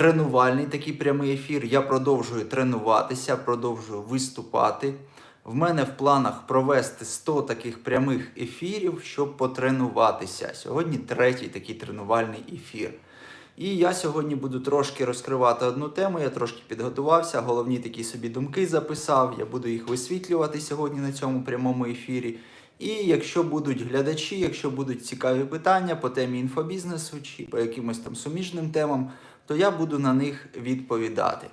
тренувальний такий прямий ефір. Я продовжую тренуватися, продовжую виступати. В мене в планах провести 100 таких прямих ефірів, щоб потренуватися. Сьогодні третій такий тренувальний ефір. І я сьогодні буду трошки розкривати одну тему. Я трошки підготувався, головні такі собі думки записав. Я буду їх висвітлювати сьогодні на цьому прямому ефірі. І якщо будуть глядачі, якщо будуть цікаві питання по темі інфобізнесу чи по якимось там суміжним темам, то я буду на них відповідати.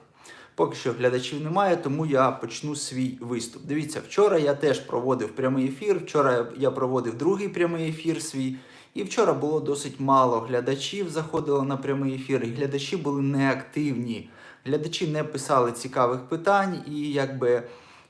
Поки що глядачів немає, тому я почну свій виступ. Дивіться, вчора я теж проводив прямий ефір. Вчора я проводив другий прямий ефір свій. І вчора було досить мало глядачів, заходило на прямий ефір, і глядачі були неактивні. Глядачі не писали цікавих питань, і якби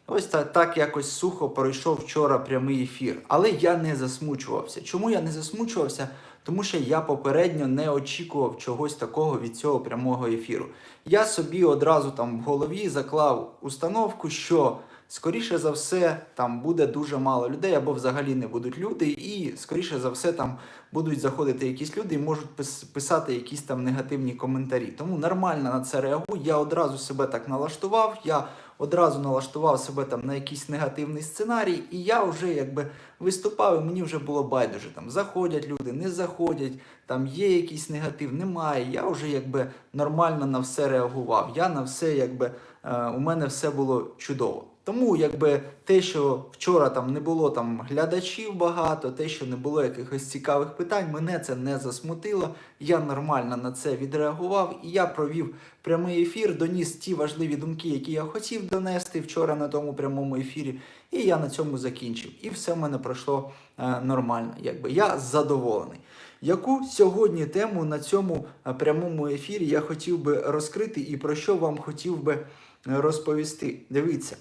ось так, так якось сухо пройшов вчора прямий ефір. Але я не засмучувався. Чому я не засмучувався? Тому що я попередньо не очікував чогось такого від цього прямого ефіру. Я собі одразу там в голові заклав установку, що скоріше за все там буде дуже мало людей, або взагалі не будуть люди, і скоріше за все там будуть заходити якісь люди і можуть писати якісь там негативні коментарі. Тому нормально на це реагую. Я одразу себе так налаштував. Я одразу налаштував себе там на якийсь негативний сценарій, і я вже якби виступав, і мені вже було байдуже. Там заходять люди, не заходять, там є якийсь негатив, немає. Я вже якби нормально на все реагував. Я на все, якби е, у мене все було чудово. Тому якби те, що вчора там не було там глядачів багато, те, що не було якихось цікавих питань, мене це не засмутило. Я нормально на це відреагував, і я провів прямий ефір, доніс ті важливі думки, які я хотів донести вчора на тому прямому ефірі. І я на цьому закінчив. І все в мене пройшло е, нормально. Якби я задоволений. Яку сьогодні тему на цьому е, прямому ефірі я хотів би розкрити і про що вам хотів би е, розповісти? Дивіться.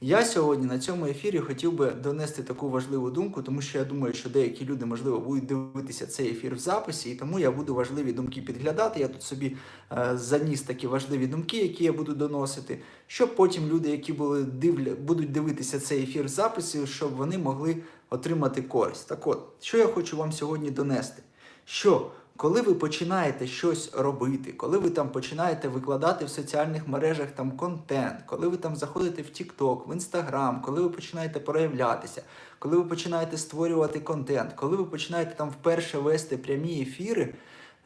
Я сьогодні на цьому ефірі хотів би донести таку важливу думку, тому що я думаю, що деякі люди, можливо, будуть дивитися цей ефір в записі, і тому я буду важливі думки підглядати. Я тут собі е, заніс такі важливі думки, які я буду доносити, щоб потім люди, які були дивля, будуть дивитися цей ефір в записі, щоб вони могли отримати користь. Так от, що я хочу вам сьогодні донести? Що коли ви починаєте щось робити, коли ви там починаєте викладати в соціальних мережах там контент, коли ви там заходите в TikTok, в Instagram, коли ви починаєте проявлятися, коли ви починаєте створювати контент, коли ви починаєте там вперше вести прямі ефіри,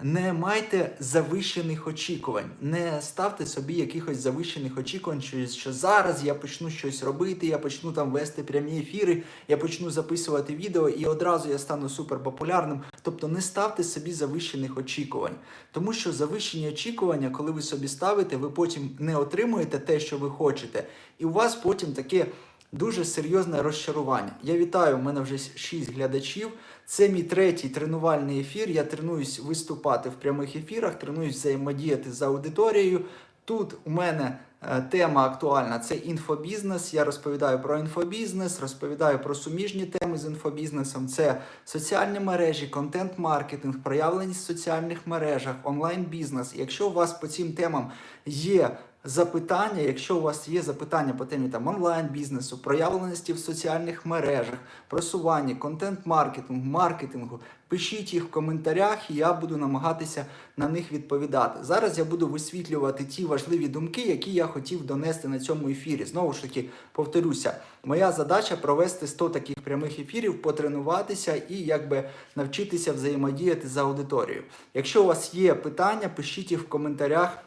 не майте завищених очікувань, не ставте собі якихось завищених очікувань, що, зараз я почну щось робити, я почну там вести прямі ефіри, я почну записувати відео і одразу я стану суперпопулярним. Тобто не ставте собі завищених очікувань, тому що завищені очікування, коли ви собі ставите, ви потім не отримуєте те, що ви хочете, і у вас потім таке. Дуже серйозне розчарування. Я вітаю, у мене вже 6 глядачів. Це мій третій тренувальний ефір. Я тренуюсь виступати в прямих ефірах, тренуюсь взаємодіяти з аудиторією. Тут у мене е, тема актуальна це інфобізнес. Я розповідаю про інфобізнес, розповідаю про суміжні теми з інфобізнесом. Це соціальні мережі, контент-маркетинг, проявленість в соціальних мережах, онлайн-бізнес. Якщо у вас по цим темам є запитання, якщо у вас є запитання по темі там онлайн-бізнесу, проявленості в соціальних мережах, просування, контент-маркетингу, маркетингу, пишіть їх в коментарях, і я буду намагатися на них відповідати. Зараз я буду висвітлювати ті важливі думки, які я хотів донести на цьому ефірі. Знову ж таки, повторюся, моя задача провести 100 таких прямих ефірів, потренуватися і якби навчитися взаємодіяти з аудиторією. Якщо у вас є питання, пишіть їх в коментарях.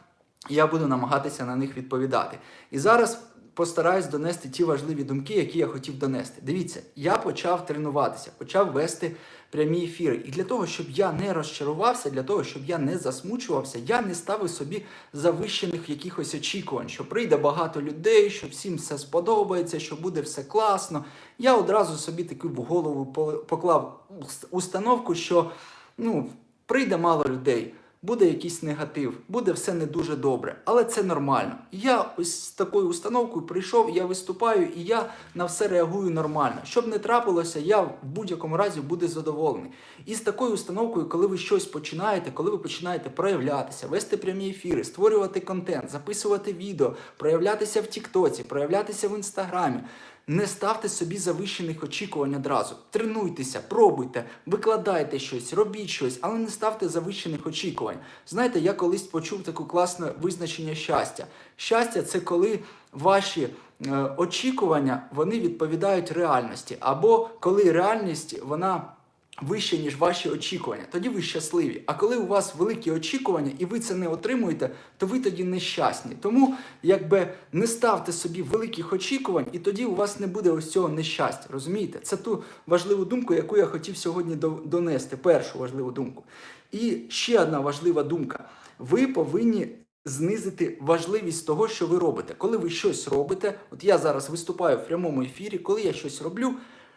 Я буду намагатися на них відповідати. І зараз постараюсь донести ті важливі думки, які я хотів донести. Дивіться, я почав тренуватися, почав вести прямі ефіри. І для того, щоб я не розчарувався, для того, щоб я не засмучувався, я не ставив собі завищених якихось очікувань, що прийде багато людей, що всім все сподобається, що буде все класно. Я одразу собі таку в голову поклав установку, що ну, прийде мало людей буде якийсь негатив, буде все не дуже добре, але це нормально. Я ось з такою установкою прийшов, я виступаю і я на все реагую нормально. Щоб не трапилося, я в будь-якому разі буду задоволений. І з такою установкою, коли ви щось починаєте, коли ви починаєте проявлятися, вести прямі ефіри, створювати контент, записувати відео, проявлятися в Тіктоці, проявлятися в інстаграмі. Не ставте собі завищених очікувань одразу. Тренуйтеся, пробуйте, викладайте щось, робіть щось, але не ставте завищених очікувань. Знаєте, я колись почув таке класне визначення щастя. Щастя це коли ваші е, очікування вони відповідають реальності, або коли реальність вона вище, ніж ваші очікування. Тоді ви щасливі. А коли у вас великі очікування і ви це не отримуєте, то ви тоді нещасні. Тому якби не ставте собі великих очікувань, і тоді у вас не буде ось цього нещастя. Розумієте? Це ту важливу думку, яку я хотів сьогодні донести. Першу важливу думку. І ще одна важлива думка. Ви повинні знизити важливість того, що ви робите. Коли ви щось робите, от я зараз виступаю в прямому ефірі, коли я щось роблю,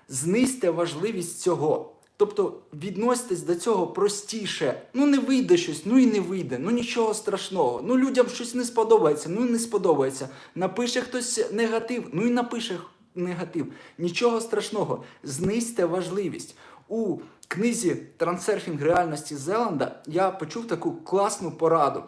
знизьте важливість цього. Тобто відноситесь до цього простіше. Ну не вийде щось, ну і не вийде, ну нічого страшного. Ну людям щось не сподобається, ну і не сподобається. Напише хтось негатив, ну і напише негатив. Нічого страшного. Знизьте важливість. У книзі Трансерфінг реальності Зеланда я почув таку класну пораду.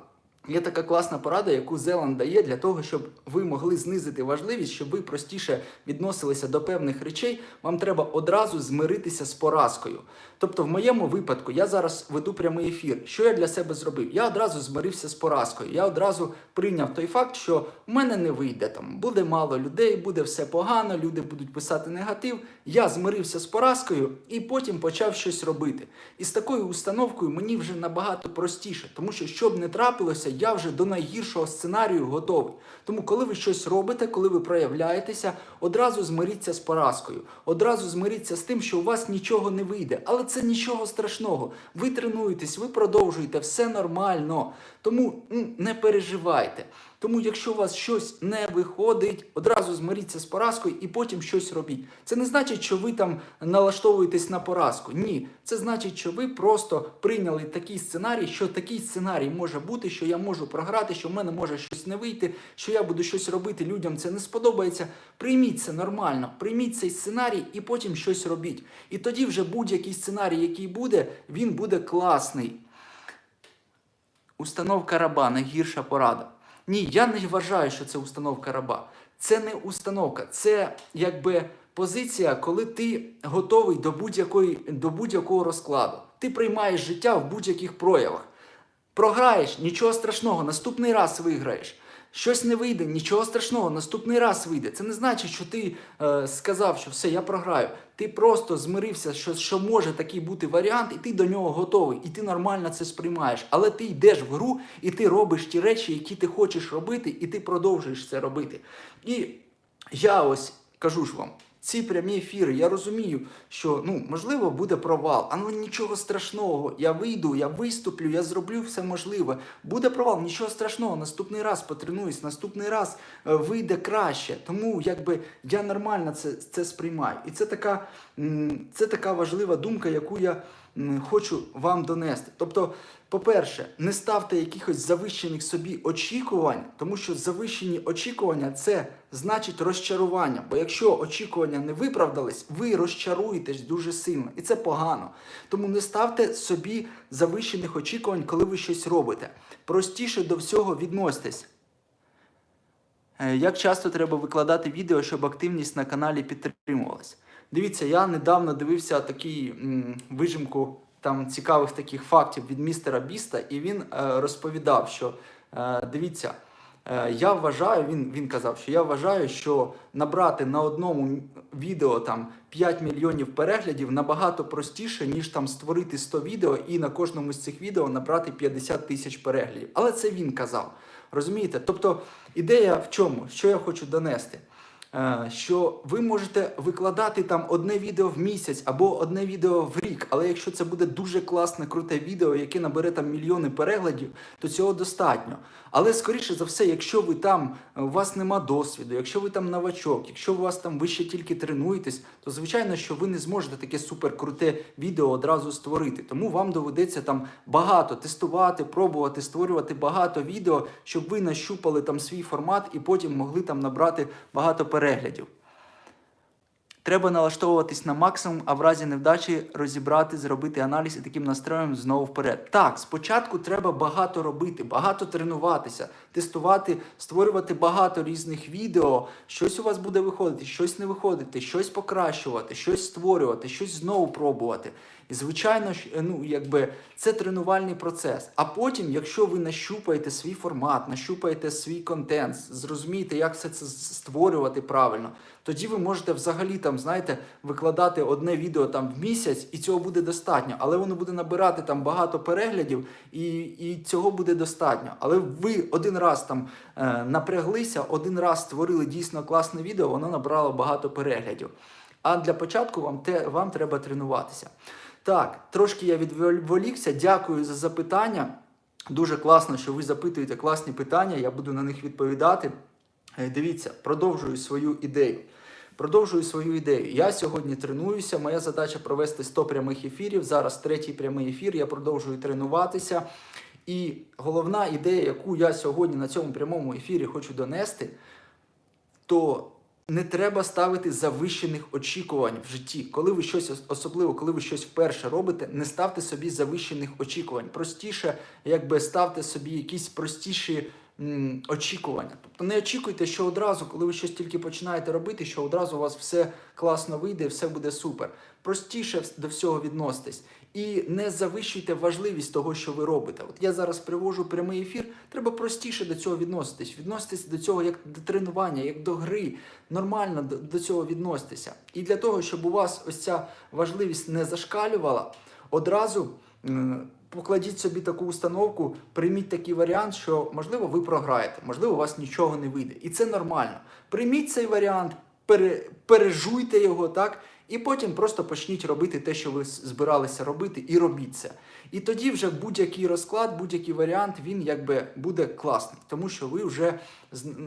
Є така класна порада, яку Зеланд дає для того, щоб ви могли знизити важливість, щоб ви простіше відносилися до певних речей. Вам треба одразу змиритися з поразкою. Тобто, в моєму випадку я зараз веду прямий ефір. Що я для себе зробив? Я одразу змирився з поразкою. Я одразу прийняв той факт, що в мене не вийде там, буде мало людей, буде все погано, люди будуть писати негатив. Я змирився з поразкою і потім почав щось робити. І з такою установкою мені вже набагато простіше, тому що що б не трапилося, я вже до найгіршого сценарію готовий. Тому, коли ви щось робите, коли ви проявляєтеся, одразу змиріться з поразкою, одразу змиріться з тим, що у вас нічого не вийде. Але це нічого страшного. Ви тренуєтесь, ви продовжуєте, все нормально. Тому не переживайте. Тому, якщо у вас щось не виходить, одразу змиріться з поразкою і потім щось робіть. Це не значить, що ви там налаштовуєтесь на поразку. Ні, це значить, що ви просто прийняли такий сценарій, що такий сценарій може бути, що я можу програти, що в мене може щось не вийти, що я буду щось робити, людям це не сподобається. Прийміть це нормально, прийміть цей сценарій і потім щось робіть. І тоді вже будь-який сценарій, який буде, він буде класний. Установка раба найгірша порада. Ні, я не вважаю, що це установка раба. Це не установка, це якби позиція, коли ти готовий до будь-якої до будь-якого розкладу. Ти приймаєш життя в будь-яких проявах. Програєш, нічого страшного, наступний раз виграєш. Щось не вийде, нічого страшного, наступний раз вийде. Це не значить, що ти е, сказав, що все, я програю. Ти просто змирився, що, що може такий бути варіант, і ти до нього готовий, і ти нормально це сприймаєш. Але ти йдеш в гру, і ти робиш ті речі, які ти хочеш робити, і ти продовжуєш це робити. І я ось кажу ж вам. Ці прямі ефіри, я розумію, що ну можливо буде провал, але нічого страшного. Я вийду, я виступлю, я зроблю все можливе. Буде провал, нічого страшного. Наступний раз потренуюсь, наступний раз е, вийде краще. Тому якби я нормально це, це сприймаю. І це така, це така важлива думка, яку я хочу вам донести. Тобто, по-перше, не ставте якихось завищених собі очікувань, тому що завищені очікування це значить розчарування. Бо якщо очікування не виправдались, ви розчаруєтесь дуже сильно, і це погано. Тому не ставте собі завищених очікувань, коли ви щось робите. Простіше до всього відноситесь. Е, Як часто треба викладати відео, щоб активність на каналі підтримувалась? Дивіться, я недавно дивився такий вижимку там цікавих таких фактів від містера Біста, і він е, розповідав, що е, дивіться, е, я вважаю, він, він казав, що я вважаю, що набрати на одному відео там 5 мільйонів переглядів набагато простіше, ніж там створити 100 відео і на кожному з цих відео набрати 50 тисяч переглядів. Але це він казав. Розумієте? Тобто ідея в чому? Що я хочу донести? Е, Що ви можете викладати там одне відео в місяць або одне відео в рік, але якщо це буде дуже класне, круте відео, яке набере там мільйони переглядів, то цього достатньо. Але скоріше за все, якщо ви там е, у вас нема досвіду, якщо ви там новачок, якщо у вас там ви ще тільки тренуєтесь, то звичайно, що ви не зможете таке суперкруте відео одразу створити. Тому вам доведеться там багато тестувати, пробувати, створювати багато відео, щоб ви нащупали там свій формат і потім могли там набрати багато переглядів. Треба налаштовуватись на максимум, а в разі невдачі розібрати, зробити аналіз і таким настроєм знову вперед. Так, спочатку треба багато робити, багато тренуватися, тестувати, створювати багато різних відео. Щось у вас буде виходити, щось не виходити, щось покращувати, щось створювати, щось знову пробувати. І звичайно, ж, ну якби це тренувальний процес. А потім, якщо ви нащупаєте свій формат, нащупаєте свій контент, зрозумієте, як все це створювати правильно, тоді ви можете взагалі там, знаєте, викладати одне відео там в місяць, і цього буде достатньо. Але воно буде набирати там багато переглядів, і, і цього буде достатньо. Але ви один раз там е, напряглися, один раз створили дійсно класне відео, воно набрало багато переглядів. А для початку вам те вам треба тренуватися. Так, трошки я відволікся. Дякую за запитання. Дуже класно, що ви запитуєте класні питання. Я буду на них відповідати. Е, Дивіться, продовжую свою ідею. Продовжую свою ідею. Я сьогодні тренуюся. Моя задача провести 100 прямих ефірів. Зараз третій прямий ефір. Я продовжую тренуватися. І головна ідея, яку я сьогодні на цьому прямому ефірі хочу донести, то не треба ставити завищених очікувань в житті. Коли ви щось особливо, коли ви щось вперше робите, не ставте собі завищених очікувань. Простіше, якби ставте собі якісь простіші очікування. Тобто не очікуйте, що одразу, коли ви щось тільки починаєте робити, що одразу у вас все класно вийде, все буде супер. Простіше до всього відноситесь. І не завищуйте важливість того, що ви робите. От я зараз привожу прямий ефір. Треба простіше до цього відноситись. Відноситись до цього як до тренування, як до гри. Нормально до, цього відноситися. І для того, щоб у вас ось ця важливість не зашкалювала, одразу покладіть собі таку установку, прийміть такий варіант, що можливо ви програєте, можливо, у вас нічого не вийде. І це нормально. Прийміть цей варіант, пере, пережуйте його так. І потім просто почніть робити те, що ви збиралися робити, і робіть це. І тоді вже будь-який розклад, будь-який варіант, він якби буде класний, тому що ви вже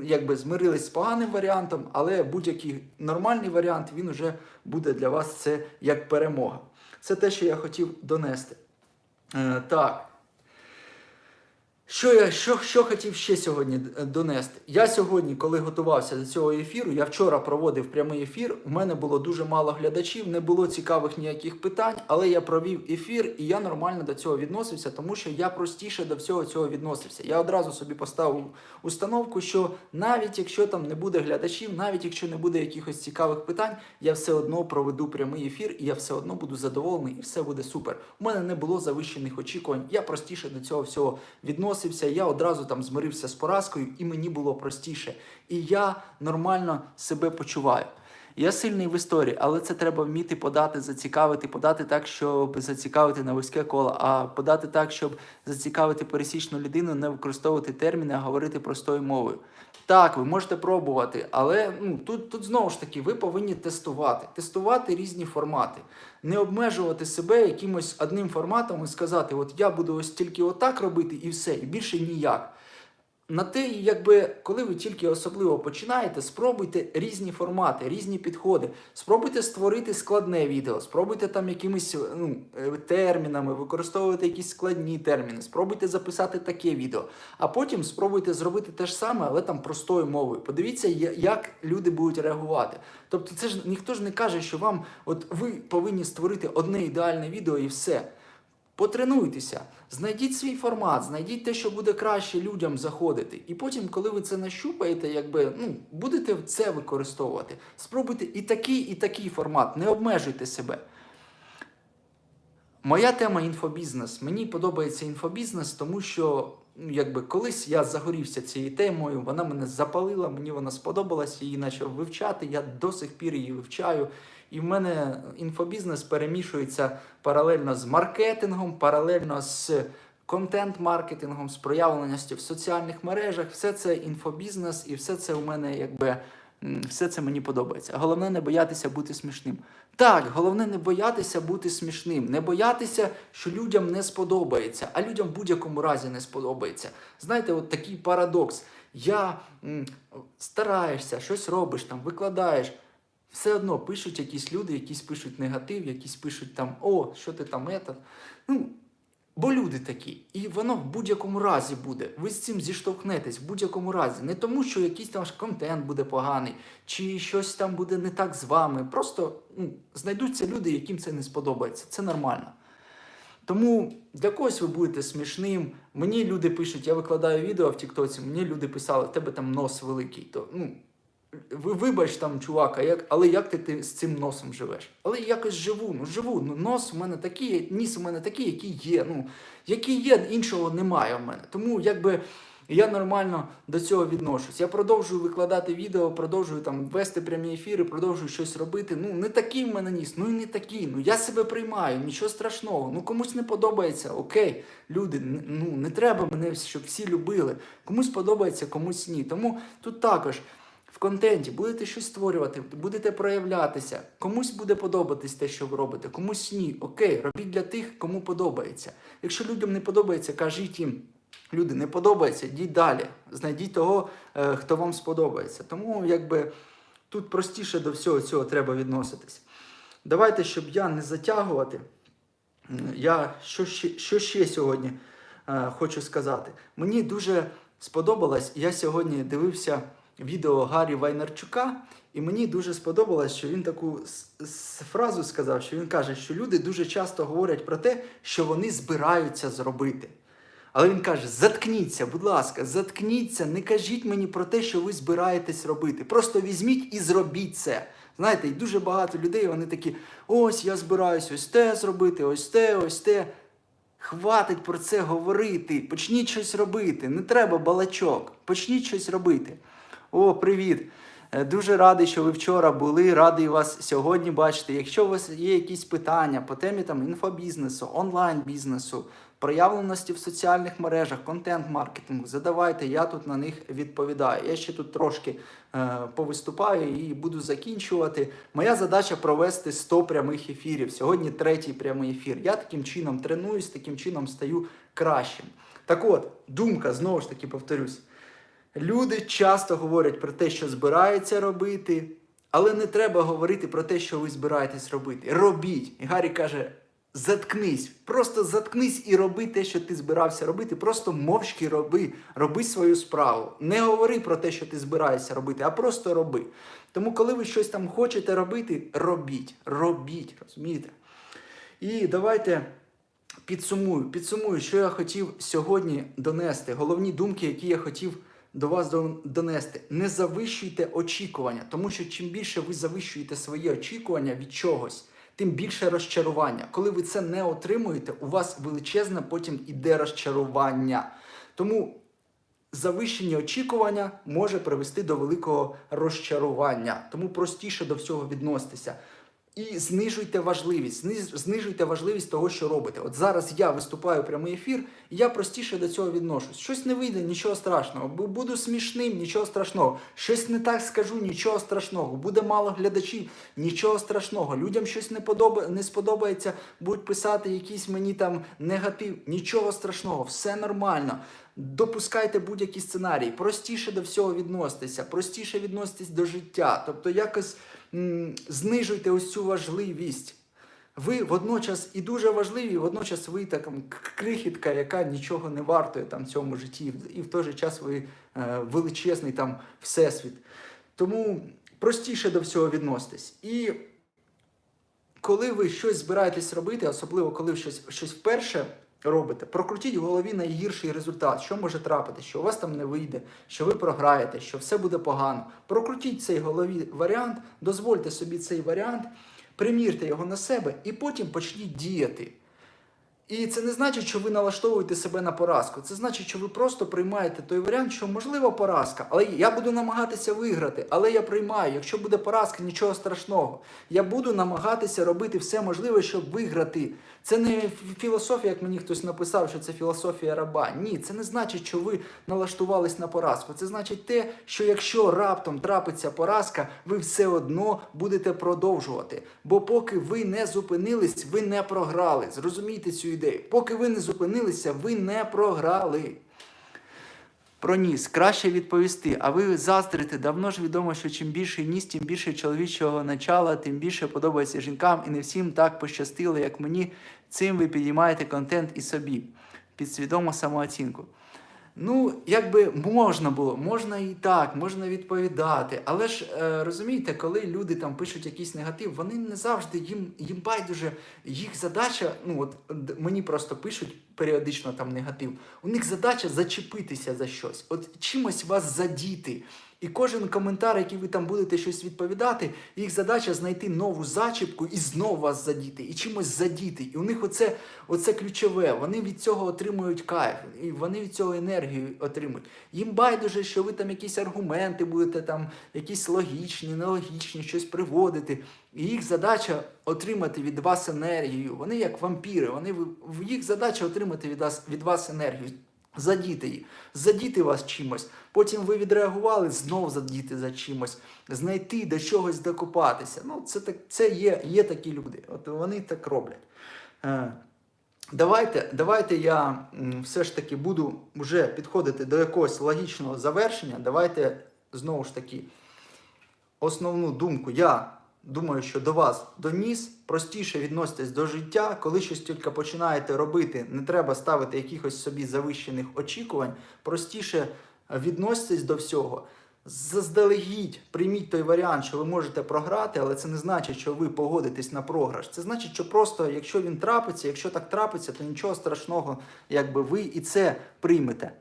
якби змирились з поганим варіантом, але будь-який нормальний варіант він вже буде для вас це як перемога. Це те, що я хотів донести. Е, так. Що я що, що хотів ще сьогодні донести? Я сьогодні, коли готувався до цього ефіру, я вчора проводив прямий ефір. У мене було дуже мало глядачів, не було цікавих ніяких питань, але я провів ефір і я нормально до цього відносився, тому що я простіше до всього цього відносився. Я одразу собі поставив установку, що навіть якщо там не буде глядачів, навіть якщо не буде якихось цікавих питань, я все одно проведу прямий ефір, і я все одно буду задоволений, і все буде супер. У мене не було завищених очікувань. Я простіше до цього всього відносився відносився, я одразу там змирився з поразкою, і мені було простіше. І я нормально себе почуваю. Я сильний в історії, але це треба вміти подати, зацікавити, подати так, щоб зацікавити на вузьке коло, а подати так, щоб зацікавити пересічну людину, не використовувати терміни, а говорити простою мовою. Так, ви можете пробувати, але ну, тут тут знову ж таки ви повинні тестувати, тестувати різні формати, не обмежувати себе якимось одним форматом і сказати, от я буду ось тільки отак робити і все, і більше ніяк. На те, якби коли ви тільки особливо починаєте, спробуйте різні формати, різні підходи. Спробуйте створити складне відео, спробуйте там якимись ну, е, термінами, використовувати якісь складні терміни, спробуйте записати таке відео, а потім спробуйте зробити те ж саме, але там простою мовою. Подивіться, як люди будуть реагувати. Тобто, це ж ніхто ж не каже, що вам, от ви повинні створити одне ідеальне відео і все. Потренуйтеся, знайдіть свій формат, знайдіть те, що буде краще людям заходити. І потім, коли ви це нащупаєте, якби ну, будете це використовувати. Спробуйте і такий, і такий формат, не обмежуйте себе. Моя тема інфобізнес. Мені подобається інфобізнес, тому що якби колись я загорівся цією темою, вона мене запалила, мені вона сподобалась, її почав вивчати. Я до сих пір її вивчаю. І в мене інфобізнес перемішується паралельно з маркетингом, паралельно з контент-маркетингом, з проявленістю в соціальних мережах. Все це інфобізнес, і все це у мене якби все це мені подобається. Головне не боятися бути смішним. Так, головне не боятися бути смішним, не боятися, що людям не сподобається, а людям в будь-якому разі не сподобається. Знаєте, от такий парадокс. Я м, стараєшся, щось робиш, там, викладаєш. Все одно пишуть якісь люди, якісь пишуть негатив, якісь пишуть там, о, що ти там ета. Ну, Бо люди такі, і воно в будь-якому разі буде. Ви з цим зіштовхнетесь в будь-якому разі. Не тому, що якийсь там контент буде поганий, чи щось там буде не так з вами. Просто ну, знайдуться люди, яким це не сподобається. Це нормально. Тому для когось ви будете смішним. Мені люди пишуть, я викладаю відео в Тіктоці, мені люди писали, в тебе там нос великий. То, ну, вибач там, чувак, а як, але як ти, ти з цим носом живеш? Але я якось живу, ну живу. Ну, нос у мене такий, ніс у мене такий, який є. Ну, який є, іншого немає в мене. Тому якби я нормально до цього відношусь. Я продовжую викладати відео, продовжую там вести прямі ефіри, продовжую щось робити. Ну, не такий в мене ніс, ну і не такий. Ну я себе приймаю, нічого страшного. Ну комусь не подобається. Окей, люди, ну не треба мене, щоб всі любили. Комусь подобається, комусь ні. Тому тут також. Контенті будете щось створювати, будете проявлятися. Комусь буде подобатись те, що ви робите, комусь ні. Окей, робіть для тих, кому подобається. Якщо людям не подобається, кажіть їм. Люди не подобається, йдіть далі. Знайдіть того, е, хто вам сподобається. Тому якби тут простіше до всього цього треба відноситись. Давайте, щоб я не затягувати. Я що ще, що ще сьогодні е, хочу сказати. Мені дуже сподобалось, я сьогодні дивився відео Гаррі Вайнарчука, і мені дуже сподобалось, що він таку фразу сказав, що він каже, що люди дуже часто говорять про те, що вони збираються зробити. Але він каже: заткніться, будь ласка, заткніться, не кажіть мені про те, що ви збираєтесь робити. Просто візьміть і зробіть це. Знаєте, і дуже багато людей вони такі: ось я збираюсь ось те зробити, ось те, ось те. Хватить про це говорити. Почніть щось робити. Не треба балачок. Почніть щось робити. О, привіт! Е, Дуже радий, що ви вчора були. Радий вас сьогодні бачити. Якщо у вас є якісь питання по темі там інфобізнесу, онлайн-бізнесу, проявленості в соціальних мережах, контент-маркетингу, задавайте, я тут на них відповідаю. Я ще тут трошки е, повиступаю і буду закінчувати. Моя задача провести 100 прямих ефірів. Сьогодні третій прямий ефір. Я таким чином тренуюсь, таким чином стаю кращим. Так от, думка, знову ж таки повторюсь. Люди часто говорять про те, що збираються робити, але не треба говорити про те, що ви збираєтесь робити. Робіть. І Гаррі каже: заткнись, просто заткнись і роби те, що ти збирався робити. Просто мовчки роби, роби свою справу. Не говори про те, що ти збираєшся робити, а просто роби. Тому, коли ви щось там хочете робити, робіть, робіть, розумієте? І давайте підсумую, підсумую, що я хотів сьогодні донести. Головні думки, які я хотів до вас дон- донести. Не завищуйте очікування, тому що чим більше ви завищуєте свої очікування від чогось, тим більше розчарування. Коли ви це не отримуєте, у вас величезне потім іде розчарування. Тому завищені очікування може привести до великого розчарування. Тому простіше до всього відноситися. І знижуйте важливість, знижуйте важливість того, що робите. От зараз я виступаю прямий ефір, і я простіше до цього відношусь. Щось не вийде, нічого страшного. Буду смішним, нічого страшного. Щось не так скажу, нічого страшного. Буде мало глядачів, нічого страшного. Людям щось не подоба... не сподобається, будуть писати якийсь мені там негатив. Нічого страшного, все нормально. Допускайте будь-які сценарії, простіше до всього відноситися, простіше відноситись до життя. Тобто якось знижуйте ось цю важливість. Ви водночас і дуже важливі, водночас ви така крихітка, яка нічого не вартує там цьому житті, і в той же час ви е, величезний там всесвіт. Тому простіше до всього відноситись. І коли ви щось збираєтесь робити, особливо коли щось, щось вперше робите, прокрутіть в голові найгірший результат, що може трапити, що у вас там не вийде, що ви програєте, що все буде погано. Прокрутіть цей голові варіант, дозвольте собі цей варіант, примірте його на себе і потім почніть діяти. І це не значить, що ви налаштовуєте себе на поразку. Це значить, що ви просто приймаєте той варіант, що можливо поразка, але я буду намагатися виграти. Але я приймаю, якщо буде поразка, нічого страшного. Я буду намагатися робити все можливе, щоб виграти. Це не філософія, як мені хтось написав, що це філософія раба. Ні, це не значить, що ви налаштувались на поразку. Це значить те, що якщо раптом трапиться поразка, ви все одно будете продовжувати. Бо поки ви не зупинились, ви не програли. Зрозумійте цю ідею. Поки ви не зупинилися, ви не програли. Про ніс краще відповісти. А ви заздрите. Давно ж відомо, що чим більше ніс, тим більше чоловічого начала, тим більше подобається жінкам, і не всім так пощастило, як мені. Цим ви підіймаєте контент і собі, підсвідому самооцінку. Ну, якби можна було, можна і так, можна відповідати. Але ж е, розумієте, коли люди там пишуть якийсь негатив, вони не завжди їм, їм байдуже їх задача. Ну от мені просто пишуть періодично там негатив. У них задача зачепитися за щось, от чимось вас задіти. І кожен коментар, який ви там будете щось відповідати, їх задача знайти нову зачіпку і знову вас задіти, і чимось задіти. І у них оце, оце ключове. Вони від цього отримують кайф, і вони від цього енергію отримують. Їм байдуже, що ви там якісь аргументи будете там, якісь логічні, нелогічні, щось приводити. Їх задача отримати від вас енергію. Вони як вампіри, вони їх задача отримати від вас, від вас енергію. Задіти її, задіти вас чимось. Потім ви відреагували, знов задіти за чимось, знайти до чогось докопатися. Ну, це так, це є, є такі люди. От вони так роблять. Е, Давайте, давайте я все ж таки буду вже підходити до якогось логічного завершення. Давайте знову ж таки основну думку я думаю, що до вас доніс. Простіше відноситесь до життя. Коли щось тільки починаєте робити, не треба ставити якихось собі завищених очікувань. Простіше відноситесь до всього. Заздалегідь прийміть той варіант, що ви можете програти, але це не значить, що ви погодитесь на програш. Це значить, що просто, якщо він трапиться, якщо так трапиться, то нічого страшного, якби ви і це приймете.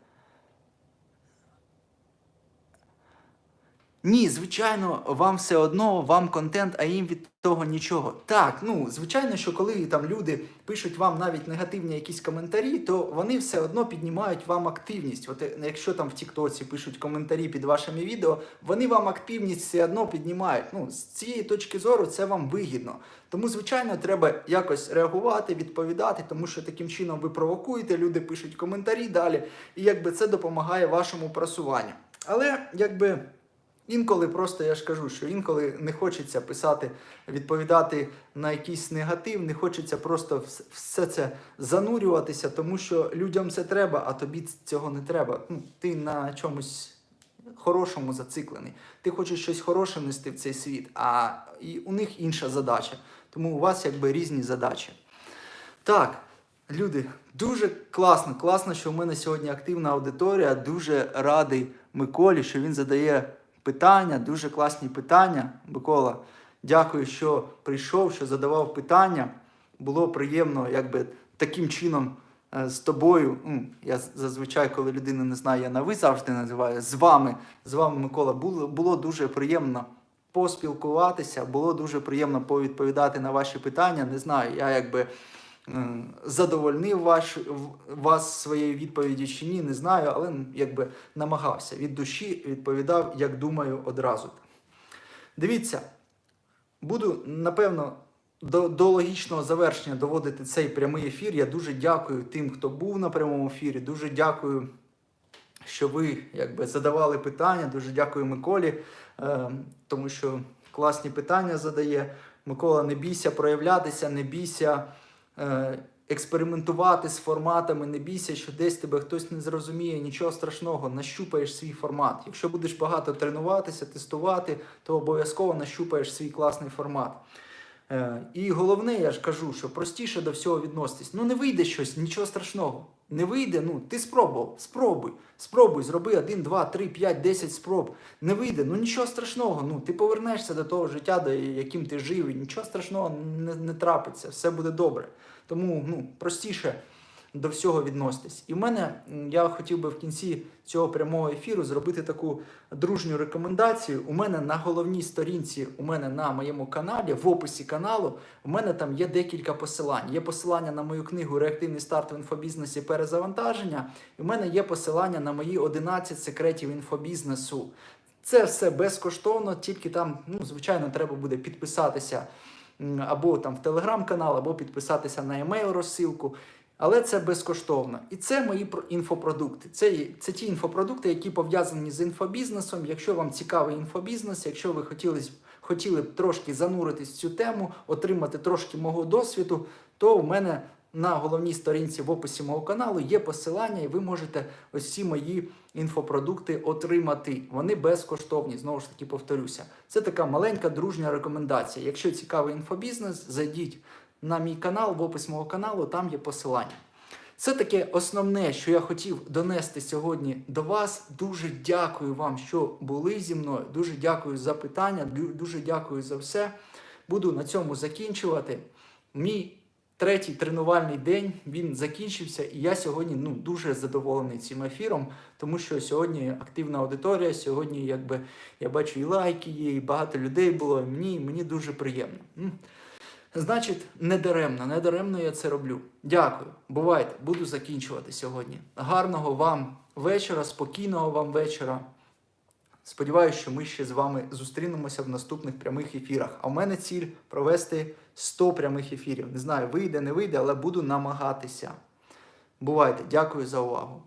Ні, звичайно, вам все одно, вам контент, а їм від того нічого. Так, ну звичайно, що коли там люди пишуть вам навіть негативні якісь коментарі, то вони все одно піднімають вам активність. От е, якщо там в Тіктоці пишуть коментарі під вашими відео, вони вам активність все одно піднімають. Ну, з цієї точки зору це вам вигідно. Тому, звичайно, треба якось реагувати, відповідати, тому що таким чином ви провокуєте, люди пишуть коментарі далі, і якби це допомагає вашому просуванню. Але якби. Інколи просто я ж кажу, що інколи не хочеться писати, відповідати на якийсь негатив, не хочеться просто все це занурюватися, тому що людям це треба, а тобі цього не треба. Ну, ти на чомусь хорошому зациклений. Ти хочеш щось хороше нести в цей світ, а і у них інша задача. Тому у вас якби різні задачі. Так, люди, дуже класно. Класно, що в мене сьогодні активна аудиторія. Дуже радий Миколі, що він задає питання, дуже класні питання. Микола, дякую, що прийшов, що задавав питання. Було приємно, якби таким чином е, з тобою. Я зазвичай, коли людина не знає, я на ви завжди називаю з вами. З вами, Микола, було, було дуже приємно поспілкуватися, було дуже приємно повідповідати на ваші питання. Не знаю, я якби задовольнив ваш, вас своєю відповіді чи ні, не знаю, але якби намагався від душі відповідав, як думаю, одразу. Дивіться, буду напевно до, до логічного завершення доводити цей прямий ефір. Я дуже дякую тим, хто був на прямому ефірі. Дуже дякую, що ви якби задавали питання. Дуже дякую Миколі, е, тому що класні питання задає. Микола, не бійся проявлятися, не бійся е, експериментувати з форматами, не бійся, що десь тебе хтось не зрозуміє, нічого страшного, нащупаєш свій формат. Якщо будеш багато тренуватися, тестувати, то обов'язково нащупаєш свій класний формат. Е, І головне, я ж кажу, що простіше до всього відноситись. Ну не вийде щось, нічого страшного. Не вийде, ну ти спробував, спробуй, спробуй, зроби 1, 2, 3, 5, 10 спроб. Не вийде, ну нічого страшного. Ну ти повернешся до того життя, до яким ти жив, і нічого страшного не, не трапиться, все буде добре. Тому ну, простіше до всього відноситись. І в мене я хотів би в кінці цього прямого ефіру зробити таку дружню рекомендацію. У мене на головній сторінці, у мене на моєму каналі, в описі каналу, у мене там є декілька посилань. Є посилання на мою книгу Реактивний старт в інфобізнесі перезавантаження. І в мене є посилання на мої 11 секретів інфобізнесу. Це все безкоштовно, тільки там, ну, звичайно, треба буде підписатися або там в телеграм-канал, або підписатися на емейл розсилку. Але це безкоштовно. І це мої інфопродукти. Це, це ті інфопродукти, які пов'язані з інфобізнесом. Якщо вам цікавий інфобізнес, якщо ви хотіли, хотіли б трошки зануритись в цю тему, отримати трошки мого досвіду, то у мене на головній сторінці в описі мого каналу є посилання, і ви можете ось ці мої інфопродукти отримати. Вони безкоштовні, знову ж таки повторюся. Це така маленька дружня рекомендація. Якщо цікавий інфобізнес, зайдіть на мій канал, в опис мого каналу, там є посилання. Це таке основне, що я хотів донести сьогодні до вас. Дуже дякую вам, що були зі мною. Дуже дякую за питання, дуже дякую за все. Буду на цьому закінчувати. Мій третій тренувальний день він закінчився, і я сьогодні ну, дуже задоволений цим ефіром, тому що сьогодні активна аудиторія, сьогодні якби я бачу і лайки є, і багато людей було. І мені, мені дуже приємно. Значить, не даремно, не даремно я це роблю. Дякую. Бувайте, буду закінчувати сьогодні. Гарного вам вечора, спокійного вам вечора. Сподіваюся, що ми ще з вами зустрінемося в наступних прямих ефірах. А в мене ціль провести 100 прямих ефірів. Не знаю, вийде, не вийде, але буду намагатися. Бувайте, дякую за увагу.